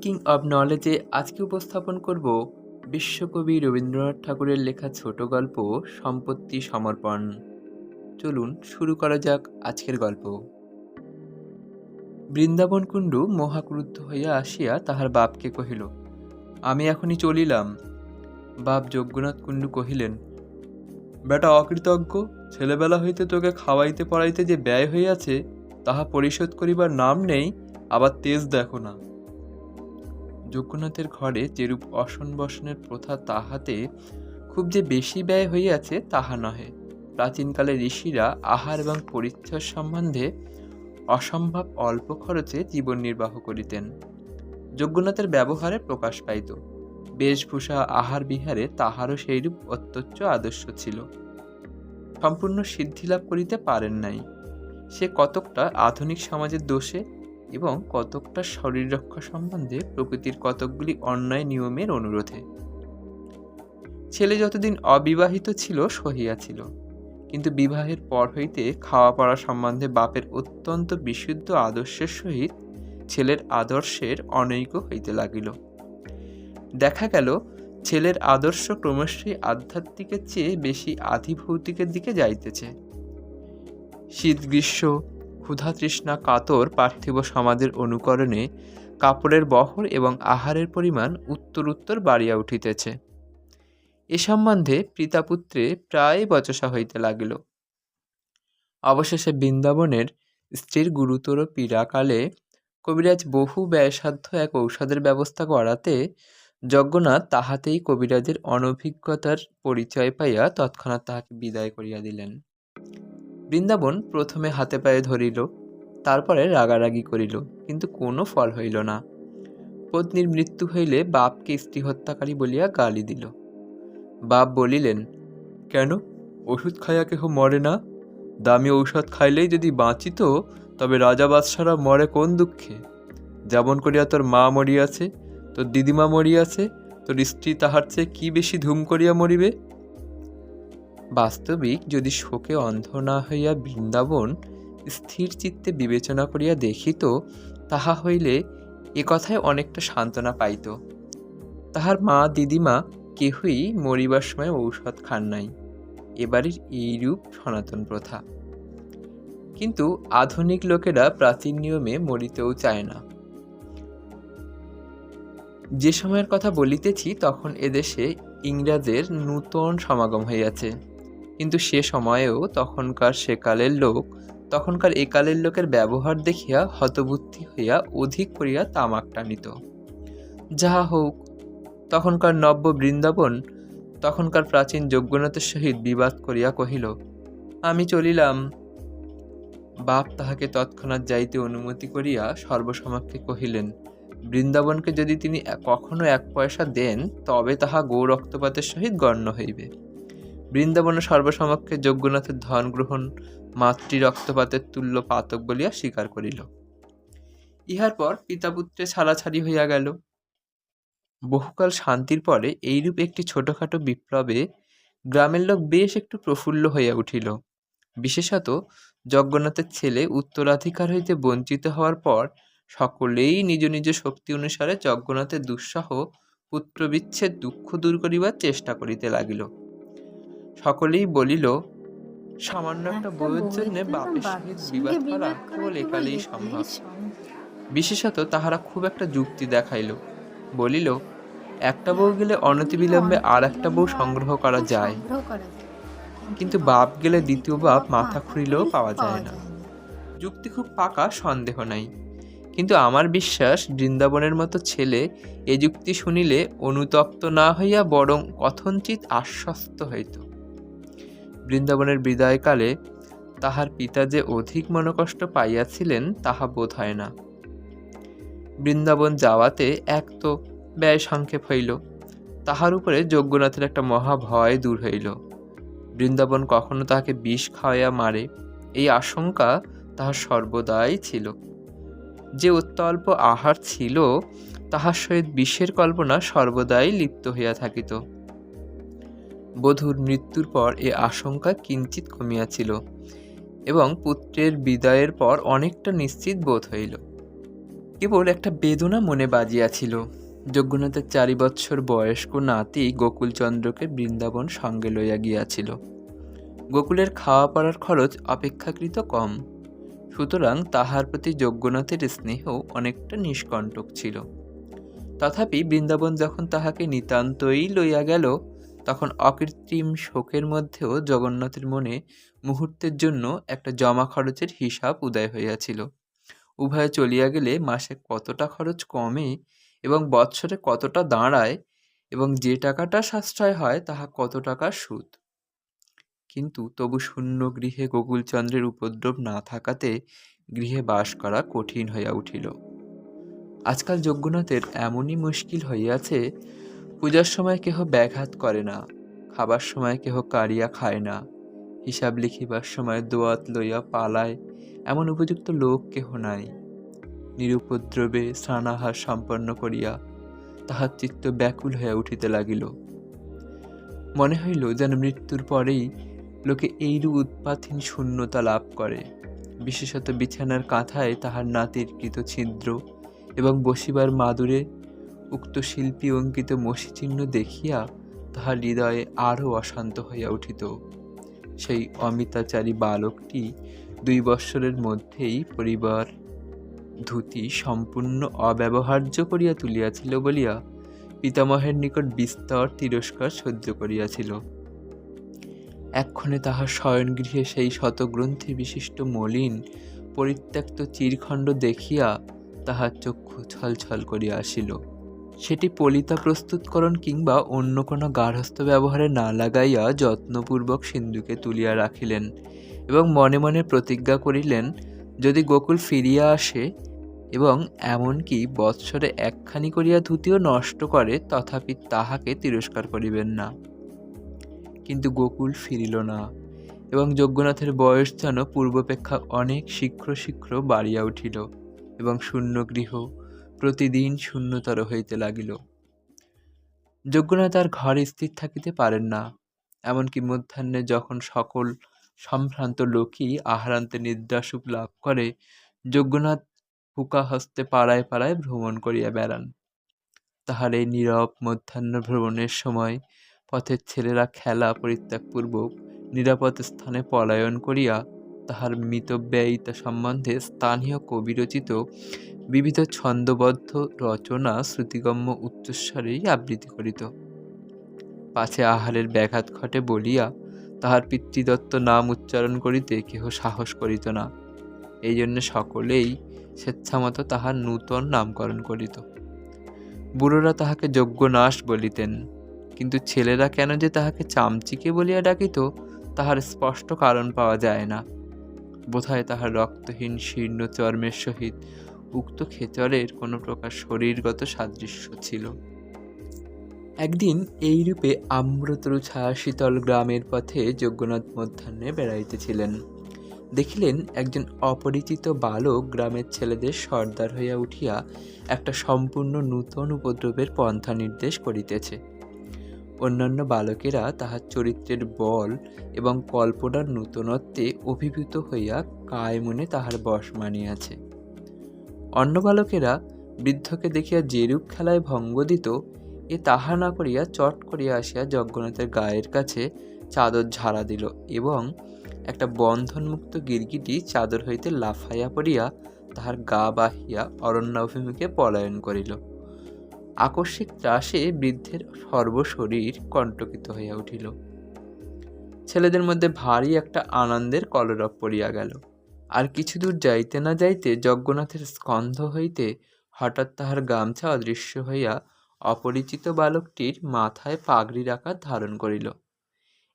Thinking of নলেজে আজকে উপস্থাপন করব বিশ্বকবি রবীন্দ্রনাথ ঠাকুরের লেখা ছোট গল্প সম্পত্তি সমর্পণ। চলুন শুরু করা যাক আজকের গল্প। বৃন্দাবন কুণ্ডু মহাক্রুদ্ধ হইয়া আসিয়া তাহার বাপকে কহিল, আমি এখনই চলিলাম। বাপ যজ্ঞনাথ কুণ্ডু কহিলেন, বেটা অকৃতজ্ঞ, ছেলেবেলা হইতে তোকে খাওয়াইতে পড়াইতে যে ব্যয় হইয়াছে, তাহা পরিশোধ করিবার নাম নেই, আবার তেজ দেখো না। যজ্ঞনাথের ঘরে যেরূপ অসন বসনের প্রথা তাহাতে খুব যে বেশি ব্যয় হইয়াছে তাহা নহে। প্রাচীনকালে ঋষিরা আহার এবং পরিচ্ছদ সম্বন্ধে অসম্ভব অল্প খরচে জীবন নির্বাহ করিতেন। যজ্ঞনাথের ব্যবহারে প্রকাশ পাইত। বেশভূষা আহার বিহারে তাহারও সেইরূপ অত্যচ্চ আদর্শ ছিল। সম্পূর্ণ সিদ্ধিলাভ করিতে পারেন নাই। সে কতকটা আধুনিক সমাজের দোষে এবং কতকটা শরীর রক্ষা সম্বন্ধে প্রকৃতির কতকগুলি অন্যায় নিয়মের অনুরোধে। ছেলে যতদিন অবিবাহিত ছিল সহিয়াছিল কিন্তু বিবাহের পর হইতে খাওয়া পড়া সম্বন্ধে বাপের অত্যন্ত বিশুদ্ধ আদর্শের সহিত ছেলের আদর্শের অনৈক্য হইতে লাগিল। দেখা গেল, ছেলের আদর্শ ক্রমশই আধ্যাত্মিকের চেয়ে বেশি আধিভৌতিকের দিকে যাইতেছে। শীত গ্রীষ্ম ক্ষুধা তৃষ্ণা কাতর, পার্থিব সমাজের অনুকরণে কাপড়ের বহর এবং আহারের পরিমাণ উত্তর উত্তর বাড়িয়া উঠিতেছে। এ সম্বন্ধে পিতাপুত্রে প্রায় বচসা হইতে লাগিল। অবশেষে বৃন্দাবনের স্ত্রীর গুরুতর পীড়াকালে কবিরাজ বহু ব্যয়সাধ্য এক ঔষধের ব্যবস্থা করাতে যজ্ঞনাথ তাহাতেই কবিরাজের অনভিজ্ঞতার পরিচয় পাইয়া তৎক্ষণাৎ তাহাকে বিদায় করিয়া দিলেন। বৃন্দাবন প্রথমে হাতে পায়ে ধরিল, তারপরে রাগারাগি করিল, কিন্তু কোনো ফল হইল না। পত্নীর মৃত্যু হইলে বাপকে স্ত্রী হত্যাকারী বলিয়া গালি দিল। বাপ বলিলেন, কেন? ওষুধ খাইয়া কেহ মরে না? দামি ঔষধ খাইলেই যদি বাঁচিত, তবে রাজা বাদশারা মরে কোন দুঃখে? যেমন করিয়া তোর মা মরিয়াছে, তোর দিদিমা মরিয়াছে, তোর স্ত্রী তাহার চেয়ে কি বেশি ধুম করিয়া মরিবে? বাস্তবিক যদি শোকে অন্ধ না হইয়া বৃন্দাবন স্থির চিত্তে বিবেচনা করিয়া দেখিত, তাহা হইলে এ কথায় অনেকটা সান্ত্বনা পাইত। তাহার মা দিদিমা কেহই মরিবার সময় ঔষধ খান নাই। এবারের এইরূপ সনাতন প্রথা। কিন্তু আধুনিক লোকেরা প্রাচীন নিয়মে মরিতেও চায় না। যে সময়ের কথা বলিতেছি, তখন এদেশে ইংরাজের নূতন সমাগম হইয়াছে। কিন্তু সে সময়েও তখনকার সেকালের লোক, তখনকার একালের লোকের ব্যবহার দেখিয়া হতবুদ্ধি হইয়া অধিক করিয়া তামাক টানিত। যাহা হোক, তখনকার নব্য বৃন্দাবন, তখনকার প্রাচীন যজ্ঞনাথের সহিত বিবাদ করিয়া কহিল, আমি চলিলাম। বাপ তাহাকে তৎক্ষণাৎ যাইতে অনুমতি করিয়া সর্বসমাক্ষে কহিলেন, বৃন্দাবনকে যদি তিনি কখনো এক পয়সা দেন, তবে তাহা গৌ রক্তপাতের সহিত গণ্য হইবে। বৃন্দাবনের সর্বসমক্ষে যজ্ঞনাথের ধন গ্রহণ, মাতৃ রক্তপাতের তুল্য পাতক বলিয়া স্বীকার করিল। ইহার পর পিতাপুত্রে ছাড়াছাড়ি হইয়া গেল। বহুকাল শান্তির পরে এইরূপ একটি ছোটখাটো বিপ্লবে গ্রামের লোক বেশ একটু প্রফুল্ল হইয়া উঠিল। বিশেষত যজ্ঞনাথের ছেলে উত্তরাধিকার হইতে বঞ্চিত হওয়ার পর সকলেই নিজ নিজ শক্তি অনুসারে যজ্ঞনাথের দুঃসহ পুত্রবিচ্ছেদ দুঃখ দূর করিবার চেষ্টা করিতে লাগিল। সকলেই বলিল সামান্য একটা বউয়ের জন্য বাপের সহিত বিবাদ করা কেবল একালেই সম্ভব। বিশেষত তাহারা খুব একটা যুক্তি দেখাইল বলিল একটা বউ গেলে অনতিবিলম্বে আর একটা বউ সংগ্রহ করা যায়। কিন্তু বাপ গেলে দ্বিতীয় বাপ মাথা খুঁড়িলেও পাওয়া যায় না। যুক্তি খুব পাকা সন্দেহ নাই। কিন্তু আমার বিশ্বাস বৃন্দাবনের মতো ছেলে এ যুক্তি শুনিলে অনুতপ্ত না হইয়া বরং কথঞ্চিত আশ্বস্ত হইত। বৃন্দাবনের বিদায়কালে তাহার পিতা যে অধিক মনকষ্ট পাইয়াছিলেন, তাহা বোধ হয় না। বৃন্দাবন যাওয়াতে এক তো ব্যয় সংক্ষেপ হইল, তাহার উপরে যজ্ঞনাথের একটা মহা ভয় দূর হইল। বৃন্দাবন কখনো তাহাকে বিষ খাওয়াইয়া মারে, এই আশঙ্কা তাহার সর্বদাই ছিল। যে অত্যল্প আহার ছিল, তাহার সহিত বিষের কল্পনা সর্বদাই লিপ্ত হইয়া থাকিত। বধূর মৃত্যুর পর এ আশঙ্কা কিঞ্চিত কমিয়াছিল এবং পুত্রের বিদায়ের পর অনেকটা নিশ্চিত বোধ হইল। কেবল একটা বেদনা মনে বাজিয়াছিল। যজ্ঞনাথের চারি বৎসর বয়স্ক নাতি গোকুলচন্দ্রকে বৃন্দাবন সঙ্গে লইয়া গিয়াছিল। গোকুলের খাওয়া পড়ার খরচ অপেক্ষাকৃত কম, সুতরাং তাহার প্রতি যজ্ঞনাথের স্নেহ অনেকটা নিষ্কণ্টক ছিল। তথাপি বৃন্দাবন যখন তাহাকে নিতান্তই লইয়া গেল তখন অকৃত্রিম শোকের মধ্যেও জগন্নাথের মনে মুহূর্তের জন্য একটা জমা খরচের হিসাব উদয় হইয়াছিল। উভয়ে চলিয়া গেলে মাসে কতটা খরচ কমে এবং বৎসরে কতটা দাঁড়ায় এবং যে টাকাটা সাশ্রয় হয় তাহা কত টাকা সুদ? কিন্তু তবু শূন্য গৃহে গোকুলচন্দ্রের উপদ্রব না থাকাতে গৃহে বাস করা কঠিন হইয়া উঠিল। আজকাল যজ্ঞনাথের এমনই মুশকিল হইয়াছে পূজার সময় কেহ ব্যাঘাত করে না, খাবার সময় কেহ কাড়িয়া খায় না, হিসাব লিখিবার সময় দোয়াত লইয়া পালায় এমন উপযুক্ত লোক কেহ নাই। নিরুপদ্রবে স্নানাহার সম্পন্ন করিয়া তাহার চিত্ত ব্যাকুল হইয়া উঠিতে লাগিল। মনে হইল যেন মৃত্যুর পরেই লোকে এইরূপ উৎপাতহীন শূন্যতা লাভ করে। বিশেষত বিছানার কাঁথায় তাহার নাতির কৃত ছিদ্র এবং বসিবার মাদুরে উক্ত শিল্পী অঙ্কিত মসিচিহ্ন দেখিয়া তাহার হৃদয়ে আরও অশান্ত হইয়া উঠিত। সেই অমিতাচারী বালকটি দুই বৎসরের মধ্যেই পরিবার ধুতি সম্পূর্ণ অব্যবহার্য করিয়া তুলিয়াছিল বলিয়া পিতামহের নিকট বিস্তর তিরস্কার সহ্য করিয়াছিল। এক্ষণে তাহার শয়নগৃহে সেই শতগ্রন্থি বিশিষ্ট মলিন, পরিত্যক্ত চিরখণ্ড দেখিয়া তাহার চক্ষু ছলছল করিয়া আসিল। সেটি পলিতা প্রস্তুতকরণ কিংবা অন্য কোনো গার্হস্থ ব্যবহারে না লাগাইয়া যত্নপূর্বক সিন্ধুকে তুলিয়া রাখিলেন এবং মনে মনে প্রতিজ্ঞা করিলেন, যদি গোকুল ফিরিয়া আসে এবং এমনকি বৎসরে একখানি করিয়া ধুতিও নষ্ট করে, তথাপি তাহাকে তিরস্কার করিবেন না। কিন্তু গোকুল ফিরিল না এবং যজ্ঞনাথের বয়স যেন পূর্বাপেক্ষা অনেক শীঘ্র শীঘ্র বাড়িয়া উঠিল এবং শূন্য গৃহ প্রতিদিন শূন্যতর হইতে লাগিল। যজ্ঞনাথ আর ঘরে স্থির থাকিতে পারেন না, এমনকি মধ্যাহ্নে যখন সকল সম্ভ্রান্ত লোকই আহারান্তে নিদ্রাসুখ লাভ করে যজ্ঞনাথ হুকা হস্তে পাড়ায় পাড়ায় ভ্রমণ করিয়া বেড়ান। তাহার এই নীরব মধ্যাহ্ন ভ্রমণের সময় পথের ছেলেরা খেলা পরিত্যাগপূর্বক নিরাপদ স্থানে পলায়ন করিয়া তাহার মিতব্যয়িতা সম্বন্ধে স্থানীয় কবিরচিত বিবিধ ছন্দবদ্ধ রচনা শ্রুতিগম্য উচ্চস্বরেই আবৃত্তি করিত। পাছে আহারের ব্যাঘাত ঘটে বলিয়া তাহার পিতৃদত্ত নাম উচ্চারণ করিতে কেহ সাহস করিত না। এই জন্য সকলেই স্বেচ্ছামতো তাহার নূতন নামকরণ করিত। বুড়োরা তাহাকে যজ্ঞনাশ বলিতেন, কিন্তু ছেলেরা কেন যে তাহাকে চামচিকে বলিয়া ডাকিত, তাহার স্পষ্ট কারণ পাওয়া যায় না। বোধহয় তাহার রক্তহীন শীর্ণ চর্মের সহিত উক্ত খেচরের কোনো প্রকার শরীরগত সাদৃশ্য ছিল। একদিন এইরূপে আম্রতরু ছায়া শীতল গ্রামের পথে যজ্ঞনাথ মধ্যাহ্নে বেড়াইতেছিলেন। দেখিলেন একজন অপরিচিত বালক গ্রামের ছেলেদের সর্দার হইয়া উঠিয়া একটা সম্পূর্ণ নূতন উপদ্রবের পন্থা নির্দেশ করিতেছে। অন্যান্য বালকেরা তাহার চরিত্রের বল এবং কল্পনার নূতনত্বে অভিভূত হইয়া কায় মনে তাহার বশ মানিয়াছে। অন্য বালকেরা বৃদ্ধকে দেখিয়া যেরূপ খেলায় ভঙ্গ দিত, এ তাহা না করিয়া চট করিয়া আসিয়া যজ্ঞনাথের গায়ের কাছে চাদর ঝাড়া দিল এবং একটা বন্ধনমুক্ত গিরগিটি চাদর হইতে লাফাইয়া পড়িয়া তাহার গা বাহিয়া অরণ্যাভিমুখে পলায়ন করিল। আকস্মিক ত্রাসে বৃদ্ধের সর্বশরীর কণ্টকিত হইয়া উঠিল। ছেলেদের মধ্যে ভারী একটা আনন্দের কলরব পড়িয়া গেল। আর কিছু দূর যাইতে না যাইতে যজ্ঞনাথের স্কন্ধ হইতে হঠাৎ তাহার গামছা অদৃশ্য হইয়া অপরিচিত বালকটির মাথায় পাগড়ির আকার ধারণ করিল।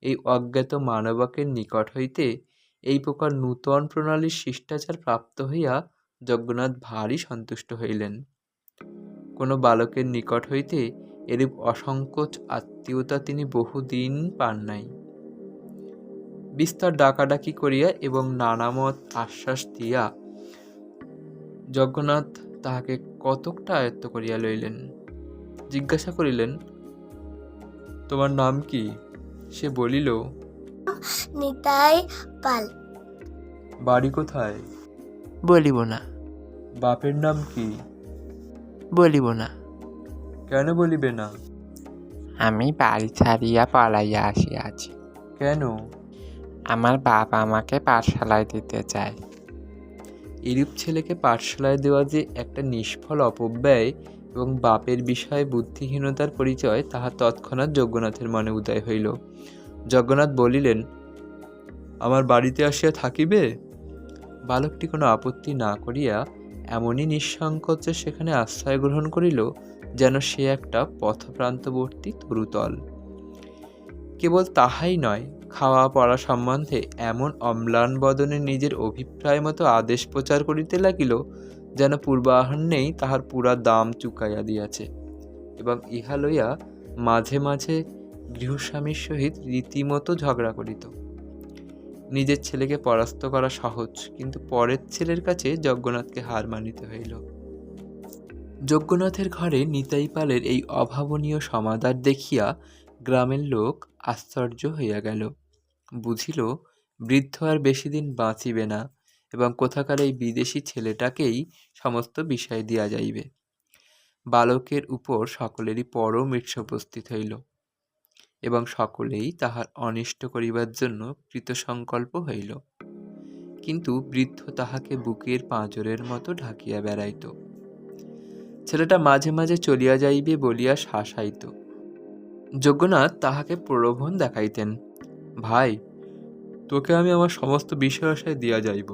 এই অজ্ঞাত মানবকের নিকট হইতে এই প্রকার নূতন প্রণালীর শিষ্টাচার প্রাপ্ত হইয়া যজ্ঞনাথ ভারী সন্তুষ্ট হইলেন। কোনো বালকের নিকট হইতে এরূপ অসংকোচ আত্মীয়তা তিনি বহুদিন পান নাই। বিস্তর ডাকাডাকি করিয়া এবং নানামত আশ্বাস দিয়া যজ্ঞনাথ তাহাকে কতকটা আয়ত্ত করিয়া লইলেন। জিজ্ঞাসা করিলেন তোমার নাম কি? সে বলিল নিতাই পাল। বাড়ি কোথায়? বলিব না। বাপের নাম কি? বলিব না। কেন বলিবে না? আমি বাড়ি ছাড়িয়া পলাইয়া আসিয়াছি। কেন? আমার বাপ আমাকে পাঠশালায় দিতে চায়। এরূপ ছেলেকে পাঠশালায় দেওয়া যে একটা নিষ্ফল অপব্যয় এবং বাপের বিষয়ে বুদ্ধিহীনতার পরিচয় তাহা তৎক্ষণাৎ যজ্ঞনাথের মনে উদয় হইল। যজ্ঞনাথ বলিলেন আমার বাড়িতে আসিয়া থাকিবে? বালকটি কোনো আপত্তি না করিয়া এমনই নিঃসংকোচে সেখানে আশ্রয় গ্রহণ করিল যেন সে একটা পথপ্রান্তবর্তী তরুতল। কেবল তাহাই নয়, খাওয়া পড়া সম্বন্ধে এমন অম্লান বদনে নিজের অভিপ্রায় মতো আদেশ প্রচার করিতে লাগিল যেন পূর্বাহ্নেই তাহার পুরা দাম চুকাইয়া দিয়াছে এবং ইহা লইয়া মাঝে মাঝে গৃহস্বামীর সহিত রীতিমতো ঝগড়া করিত। নিজের ছেলেকে পরাস্ত করা সহজ, কিন্তু পরের ছেলের কাছে যজ্ঞনাথকে হার মানিতে হইল। যজ্ঞনাথের ঘরে নিতাই পালের এই অভাবনীয় সমাদার দেখিয়া গ্রামের লোক আশ্চর্য হইয়া গেল। বুঝিল, বৃদ্ধ আর বেশি দিন বাঁচিবে না এবং কোথাকার এই বিদেশি ছেলেটাকেই সমস্ত বিষয় দিয়া যাইবে। বালকের উপর সকলেরই পরম উপস্থিত হইল। এবং সকলেই তাহার অনিষ্ট করিবার জন্য কৃতসংকল্প হইল। কিন্তু বৃদ্ধ তাহাকে বুকের পাঁজরের মতো ঢাকিয়া বেড়াইত। ছেলেটা মাঝে মাঝে চলিয়া যাইবে বলিয়া শাসাইত। যজ্ঞনাথ তাহাকে প্রলোভন দেখাইতেন, ভাই, তোকে আমি আমার সমস্ত বিষয় আশায় দিয়া যাইব।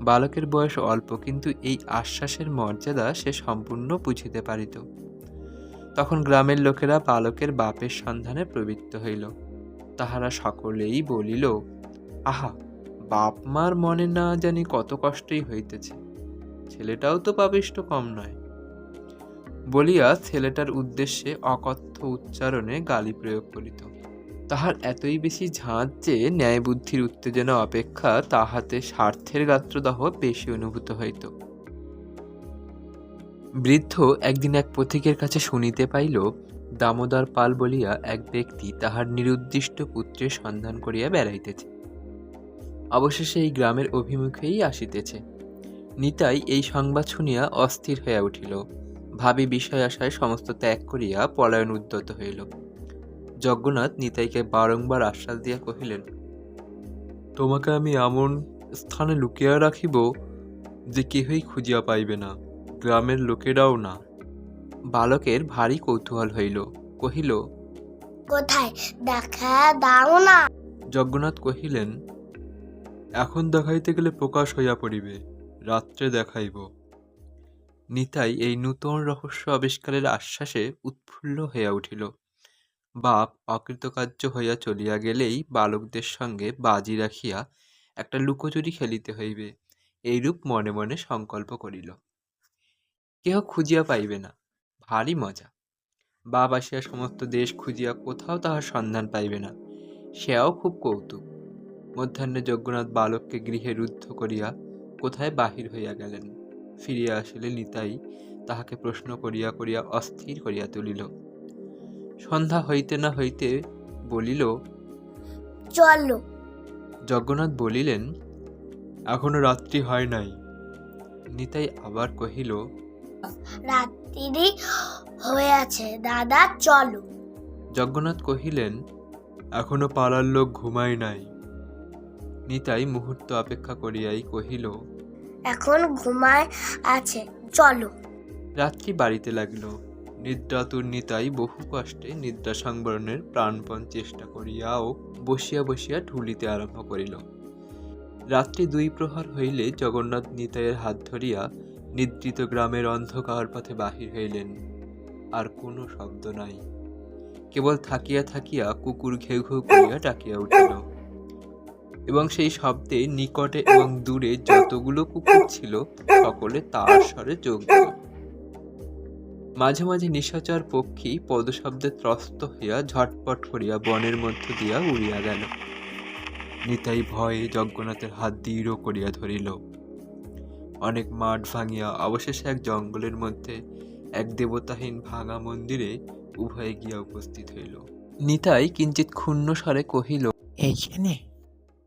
বালকের বয়স অল্প, কিন্তু এই আশ্বাসের মর্যাদা সে সম্পূর্ণ বুঝিতে পারিত। তখন গ্রামের লোকেরা বালকের বাপের সন্ধানে প্রবৃত্ত হইল। তাহারা সকলেই বলিল, আহা, বাপ মার মনে না জানি কত কষ্টই হইতেছে। ছেলেটাও তো পাপিষ্ট কম নয়। বলিয়া ছেলেটার উদ্দেশ্যে অকথ্য উচ্চারণে গালি প্রয়োগ করিত। তাহার এতই বেশি ঝাঁজ যে ন্যায়বুদ্ধির উত্তেজনা অপেক্ষা তাহাতে স্বার্থের গাত্রদাহ বেশি অনুভূত হইত। বৃদ্ধ একদিন এক পথিকের কাছে শুনিতে পাইল, দামোদর পাল বলিয়া এক ব্যক্তি তাহার নিরুদ্দিষ্ট পুত্রের সন্ধান করিয়া বেড়াইতেছে। অবশেষে এই গ্রামের অভিমুখেই আসিতেছে। নিতাই এই সংবাদ শুনিয়া অস্থির হইয়া উঠিল। ভাবি বিষয় আশায় সমস্ত ত্যাগ করিয়া পলায়ন উদ্যত হইল। যজ্ঞনাথ নিতাইকে বারংবার আশ্বাস দিয়া কহিলেন, তোমাকে আমি এমন স্থানে লুকিয়া রাখিব যে কেহই খুঁজিয়া পাইবে না। গ্রামের লোকেরাও না। বালকের ভারী কৌতূহল হইল। কহিল কোথায়? দেখা দাও না। যজ্ঞনাথ কহিলেন এখন দেখাইতে গেলে প্রকাশ হইয়া পড়িবে রাত্রে দেখাইব। নিতাই এই নূতন রহস্য আবিষ্কারের আশ্বাসে উৎফুল্ল হইয়া উঠিল। বাপ অকৃতকার্য হইয়া চলিয়া গেলেই বালকদের সঙ্গে বাজি রাখিয়া একটা লুকোচুরি খেলিতে হইবে এইরূপ মনে মনে সংকল্প করিল। কেহ খুঁজিয়া পাইবে না। ভারী মজা। বাপ আসিয়া সমস্ত দেশ খুঁজিয়া কোথাও তাহার সন্ধান পাইবে না। সেও খুব কৌতুক। মধ্যাহ্নে যজ্ঞনাথ বালককে গৃহে রুদ্ধ করিয়া কোথায় বাহির হইয়া গেলেন? ফিরিয়া আসিলে নিতাই তাহাকে প্রশ্ন করিয়া করিয়া অস্থির করিয়া তুলিল। সন্ধ্যা হইতে না হইতে বলিল চলো। যজ্ঞনাথ বলিলেন এখনও রাত্রি হয় নাই। নিতাই আবার কহিল রাত্রি হয়ে আছে। দাদা চলো। যজ্ঞনাথ কহিলেন এখনও পাড়ার লোক ঘুমায় নাই। নিতাই মুহূর্ত অপেক্ষা করিয়াই কহিল এখন ঘুমায় আছে চলো। রাত্রি বাড়িতে লাগল। নিদ্রাতুর নিতাই বহু কষ্টে নিদ্রা সংবরণের প্রাণপণ চেষ্টা করিয়াও বসিয়া বসিয়া ঢুলিতে আরম্ভ করিল। রাত্রি দুই প্রহর হইলে জগন্নাথ নিতাইয়ের হাত ধরিয়া নিদ্রিত গ্রামের অন্ধকার পথে বাহির হইলেন। আর কোনো শব্দ নাই। কেবল থাকিয়া থাকিয়া কুকুর ঘেউ ঘেউ করিয়া ডাকিয়া উঠিল। এবং সেই শব্দে নিকটে এবং দূরে যতগুলো কুকুর ছিল, সকলে তার স্বরে যোগ দিল। মাঝে মাঝে নিশাচর পক্ষী পদশব্দে ত্রস্ত হইয়া ঝটপট করিয়া বনের মধ্য দিয়া উড়িয়া গেল। নিতাই ভয়ে যজ্ঞনাথের হাত দৃঢ় করিয়া ধরিল। অনেক মাঠ ভাঙিয়া অবশেষে এক জঙ্গলের মধ্যে এক দেবতাহীন ভাঙা মন্দিরে উভয়ে গিয়া উপস্থিত হইল। নিতাই কিঞ্চিত ক্ষুণ্ণ স্বরে কহিল এইখানে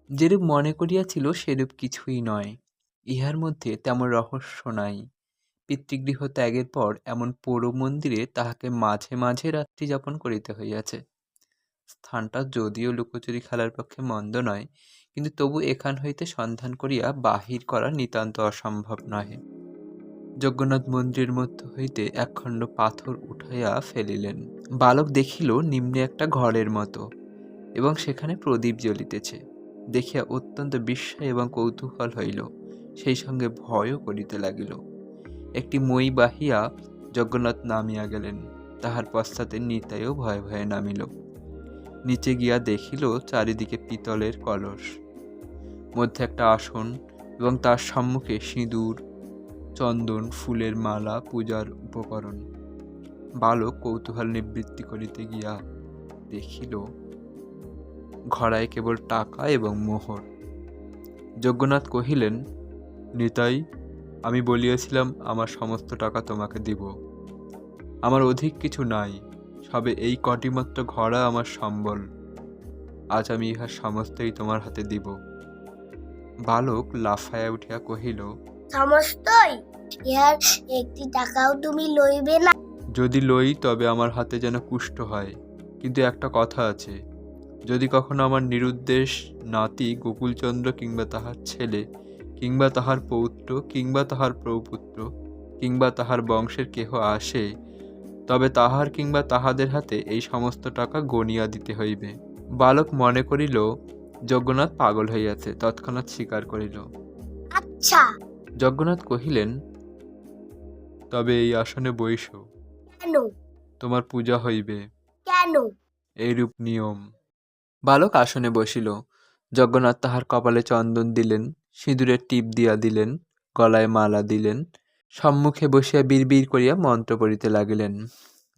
যেরূপ মনে করিয়াছিল সেরূপ কিছুই নয়। ইহার মধ্যে তেমন রহস্য নাই। পিতৃগৃহ ত্যাগের পর এমন পোড়ো মন্দিরে তাহাকে মাঝে মাঝে রাত্রি যাপন করিতে হইয়াছে। স্থানটা যদিও লুকোচুরি খেলার পক্ষে মন্দ নয় কিন্তু তবু এখান হইতে সন্ধান করিয়া বাহির করা নিতান্ত অসম্ভব নহে। যজ্ঞনাথ মন্দিরের মধ্য হইতে একখণ্ড পাথর উঠাইয়া ফেলিলেন। বালক দেখিল নিম্নে একটা ঘরের মতো এবং সেখানে প্রদীপ জ্বলিতেছে। দেখিয়া অত্যন্ত বিস্ময় এবং কৌতূহল হইল। সেই সঙ্গে ভয়ও করিতে লাগিল। একটি মই বাহিয়া যজ্ঞনাথ নামিয়া গেলেন। তাহার পশ্চাতে নিতাইও ভয়ে ভয়ে নামিল। নিচে গিয়া দেখিল চারিদিকে পিতলের কলস। মধ্যে একটা আসন এবং তার সম্মুখে সিঁদুর, চন্দন, ফুলের মালা, পূজার উপকরণ। বালক কৌতূহল নিবৃত্তি করিতে গিয়া দেখিল, ঘড়ায় কেবল টাকা এবং মোহর। যজ্ঞনাথ কহিলেন, নিতাই, আমি বলিয়াছিলাম, আমার সমস্ত টাকা তোমাকে দিব। আমার অধিক কিছু নাই, সবে এই কটিমাত্র ঘড়া আমার সম্বল। আজ আমি ইহার সমস্তই তোমার হাতে দিব। বালক লাফায়া উঠিয়া কহিল সমস্তই? ইহার একটি টাকাও তুমি লইবে না? যদি লই তবে আমার হাতে যেন কুষ্ঠ হয়। কিন্তু একটা কথা আছে যদি কখনো আমার নিরুদ্দেশ নাতি গোকুলচন্দ্র কিংবা তাহার ছেলে কিংবা তাহার পৌত্র কিংবা তাহার প্রপুত্র কিংবা তাহার বংশের কেহ আসে তবে তাহার কিংবা তাহাদের হাতে এই সমস্ত টাকা গনিয়া দিতে হইবে। বালক মনে করিল যজ্ঞনাথ পাগল হইয়াছে তৎক্ষণাৎ স্বীকার করিল। আচ্ছা। যজ্ঞনাথ কহিলেন তবে এই আসনে বৈশ কেন? তোমার পূজা হইবে। কেন? এইরূপ নিয়ম বালক আসনে বসিল। যজ্ঞনাথ তাহার কপালে চন্দন দিলেন সিঁদুরের টিপ দিয়া দিলেন গলায় মালা দিলেন সম্মুখে বসিয়া বিড়বিড় করিয়া মন্ত্র পড়িতে লাগিলেন।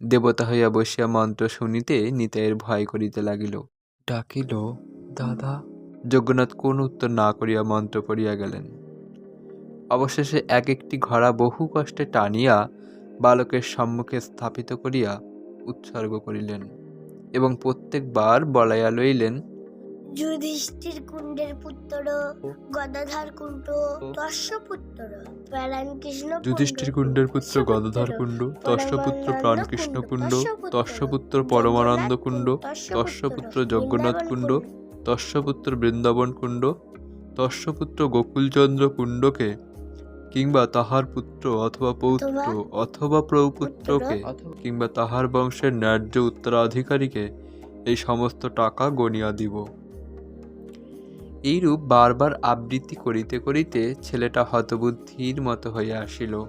দেবতা হইয়া বসিয়া মন্ত্র শুনিতে নিতাইয়ের ভয় করিতে লাগিল। ডাকিল দাদা। যজ্ঞনাথ কোন উত্তর না করিয়া মন্ত্র পড়িয়া গেলেন। অবশেষে এক একটি ঘোড়া বহু কষ্টে টানিয়া বালকের সম্মুখে স্থাপিত করিয়া উৎসর্গ করিলেন এবং প্রত্যেকবার বলাইয়া লইলেন যুধিষ্ঠির কুণ্ডের পুত্র গদাধর কুণ্ড দর্শপুত্র প্রাণকৃষ্ণ যুধিষ্ঠির কুণ্ডের পুত্র গদাধর কুণ্ড তস্যপুত্র প্রাণকৃষ্ণ কুণ্ড তস্যপুত্র পরমানন্দ কুণ্ড তস্যপুত্র যজ্ঞনাথ কুণ্ড। তস্যপুত্র বৃন্দাবন কুণ্ড তস্যপুত্র গোকুলচন্দ্র কুণ্ডকে কিংবা তাহার পুত্র অথবা পৌত্র অথবা প্রপুত্রকে কিংবা তাহার বংশের ন্যায্য উত্তরাধিকারীকে এই সমস্ত টাকা গনিয়া দিব। এইরূপ বারবার আবৃত্তি করিতে করিতে ছেলেটা হতবুদ্ধির মতো হইয়া আসিল।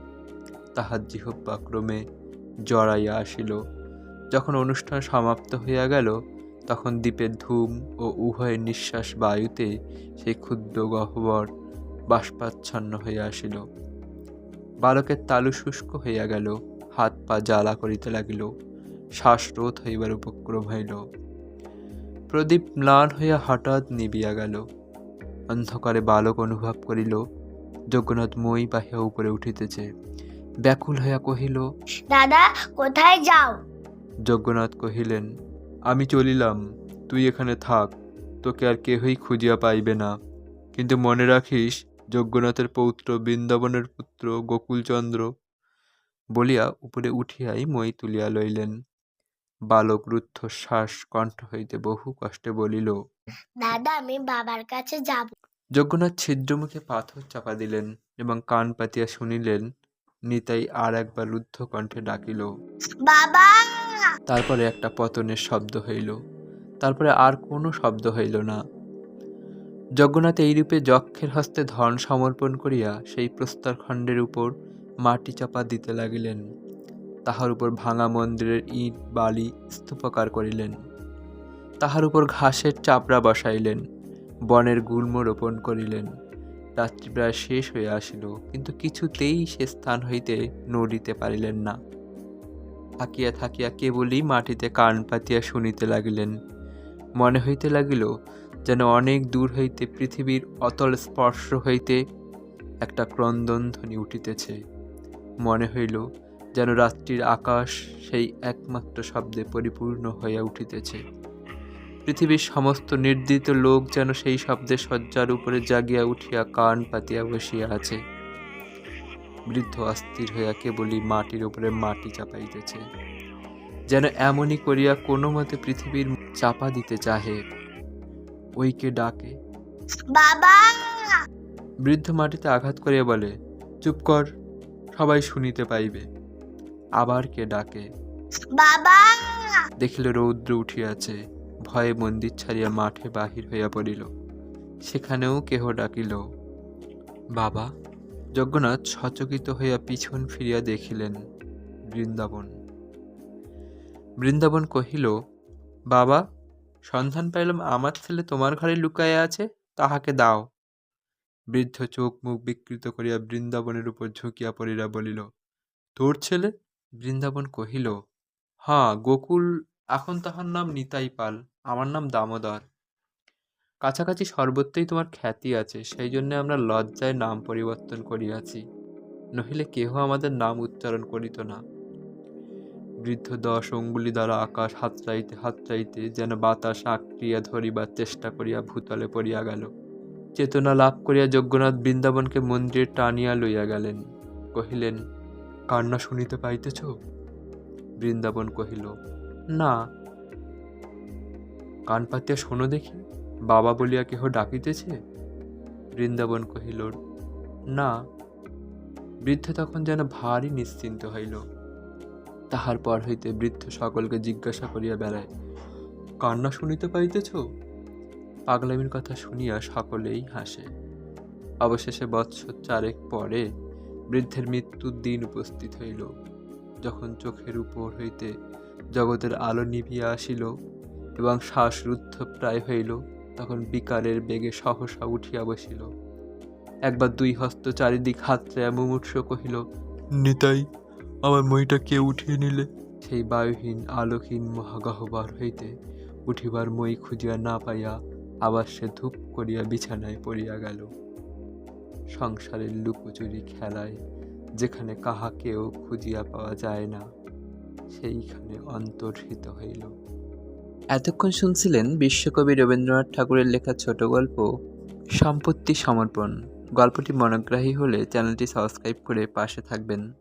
তাহার জিহ্বাক্রমে জড়াইয়া আসিল। যখন অনুষ্ঠান সমাপ্ত হইয়া গেল তখন দ্বীপের ধূম ও উভয়ের নিঃশ্বাস বায়ুতে সেই ক্ষুদ্র গহ্বর বাষ্পাচ্ছন্ন হইয়া আসিল। বালকের তালু শুষ্ক হইয়া গেল হাত পা জ্বালা করিতে লাগিল শ্বাসরোধ হইবার উপক্রম হইল। প্রদীপ ম্লান হইয়া হঠাৎ নিবিয়া গেল। অন্ধকারে বালক অনুভব করিল যজ্ঞনাথ মই বাহিয়া উপরে উঠিতেছে। ব্যাকুল হইয়া কহিল দাদা কোথায় যাও? যজ্ঞনাথ কহিলেন আমি চলিলাম তুই এখানে থাক তোকে আর কেহই খুঁজিয়া পাইবে না। কিন্তু মনে রাখিস যজ্ঞনাথের পৌত্র বৃন্দাবনের পুত্র গোকুলচন্দ্র বলিয়া উপরে উঠিয়াই মই তুলিয়া লইলেন। বালক রুদ্ধশ্বাস কণ্ঠ হইতে বহু কষ্টে বলিল দাদা আমি বাবার কাছে যাব। যজ্ঞনাথ ছিদ্রমুখে পাথর চাপা দিলেন এবং কান পাতিয়া শুনিলেন নিতাই আর একবার রুদ্ধ কণ্ঠে ডাকিল বাবা! তারপরে একটা পতনের শব্দ হইল। তারপরে আর কোনো শব্দ হইল না। যজ্ঞনাথ এইরূপে যক্ষের হস্তে ধন সমর্পণ করিয়া সেই প্রস্তরখণ্ডের উপর মাটি চাপা দিতে লাগিলেন। তাহার উপর ভাঙা মন্দিরের ইট, বালি স্তূপাকার করিলেন। তাহার উপর ঘাসের চাপড়া বসাইলেন। বনের গুল্ম রোপণ করিলেন। রাত্রি প্রায় শেষ হইয়া আসিল, কিন্তু কিছুতেই সে স্থান হইতে নড়িতে পারিলেন না। থাকিয়া থাকিয়া কেবলই মাটিতে কান পাতিয়া শুনিতে লাগিলেন। মনে হইতে লাগিল যেন অনেক দূর হইতে পৃথিবীর অতল স্পর্শ হইতে একটা ক্রন্দন ধ্বনি উঠিতেছে। মনে হইল যেন রাত্রির আকাশ সেই একমাত্র শব্দে পরিপূর্ণ হইয়া উঠিতেছে। পৃথিবীর সমস্ত নির্দিত লোক যেন সেই শব্দে শয্যার উপরে জাগিয়া উঠিয়া কান পাতিয়া বসিয়া আছে। বৃদ্ধ অস্থির হইয়া কেবলই মাটির উপরে মাটি চাপাইতেছে। যেন এমনই করিয়া কোনো মতে পৃথিবীর চাপা দিতে চাহে। ওইকে ডাকে বাবা! বৃদ্ধ মাটিতে আঘাত করিয়া বলে চুপ কর সবাই শুনিতে পাইবে। আবার কে ডাকে বাবা! দেখিল রৌদ্র উঠিয়াছে ভয়ে মন্দির ছাড়িয়া মাঠে বাহির হইয়া পড়িল। সেখানেও কেহ ডাকিল বাবা! যজ্ঞনাথ সচকিত হইয়া পিছন ফিরিয়া দেখিলেন বৃন্দাবন। বৃন্দাবন কহিল, বাবা, সন্ধান পাইলাম আমার ছেলে তোমার ঘরে লুকাইয়া আছে, তাহাকে দাও। বৃদ্ধ চোখ মুখ বিকৃত করিয়া বৃন্দাবনের উপর ঝুঁকিয়া পড়িয়া বলিল, তোর ছেলে? বৃন্দাবন কহিল হ্যাঁ গোকুল, এখন তাহার নাম নিতাই পাল, আমার নাম দামোদর। কাছাকাছি সর্বত্রই তোমার খ্যাতি আছে, সেই জন্য আমরা লজ্জায় নাম পরিবর্তন করিয়াছি। নহিলে কেহ আমাদের নাম উচ্চারণ করিত না। বৃদ্ধ দশ অঙ্গুলি দ্বারা আকাশ হাতড়াইতে হাতড়াইতে যেন বাতাস আঁকড়িয়া ধরিবার চেষ্টা করিয়া ভূতলে পড়িয়া গেল। চেতনা লাভ করিয়া যজ্ঞনাথ বৃন্দাবনকে মন্দিরে টানিয়া লইয়া গেলেন। কহিলেন, কান্না শুনিতে পাইতেছ? বৃন্দাবন কহিল, না। কান পাতিয়া শোনো দেখি। বাবা বলিয়া কেহ ডাকিতেছে? বৃন্দাবন কহিল, না। বৃদ্ধ তখন যেন ভারী নিশ্চিন্ত হইল। তাহার পর হইতে বৃদ্ধ সকলকে জিজ্ঞাসা করিয়া বেড়ায়, কান্না শুনিতে পাইতেছ? পাগলামির কথা শুনিয়া সকলেই হাসে। অবশেষে বৎসর চারেক পরে বৃদ্ধের মৃত্যুর দিন উপস্থিত হইল। যখন চোখের উপর হইতে জগতের আলো নিভিয়া আসিল এবং শ্বাসরুদ্ধ প্রায় হইল তখন বিকারের বেগে সহসা উঠিয়া বসিল। একবার দুই হস্ত চারিদিক হাতড়াইয়া মুমূর্ষ কহিল নিতাই আমার মইটা কে উঠিয়ে নিলে? সেই বায়ুহীন আলোকহীন মহাগহ্বর হইতে উঠিবার মই খুঁজিয়া না পাইয়া আবার সে ধূপ করিয়া বিছানায় পড়িয়া গেল। সংসারের লুকোচুরি খেলায় যেখানে কাহাকেও খুঁজিয়া পাওয়া যায় না সেইখানে অন্তর্হিত হইল। এতক্ষণ শুনছিলেন বিশ্বকবি রবীন্দ্রনাথ ঠাকুরের লেখা ছোট গল্প, সম্পত্তি সমর্পণ। গল্পটি মনোগ্রাহী হলে চ্যানেলটি সাবস্ক্রাইব করে পাশে থাকবেন।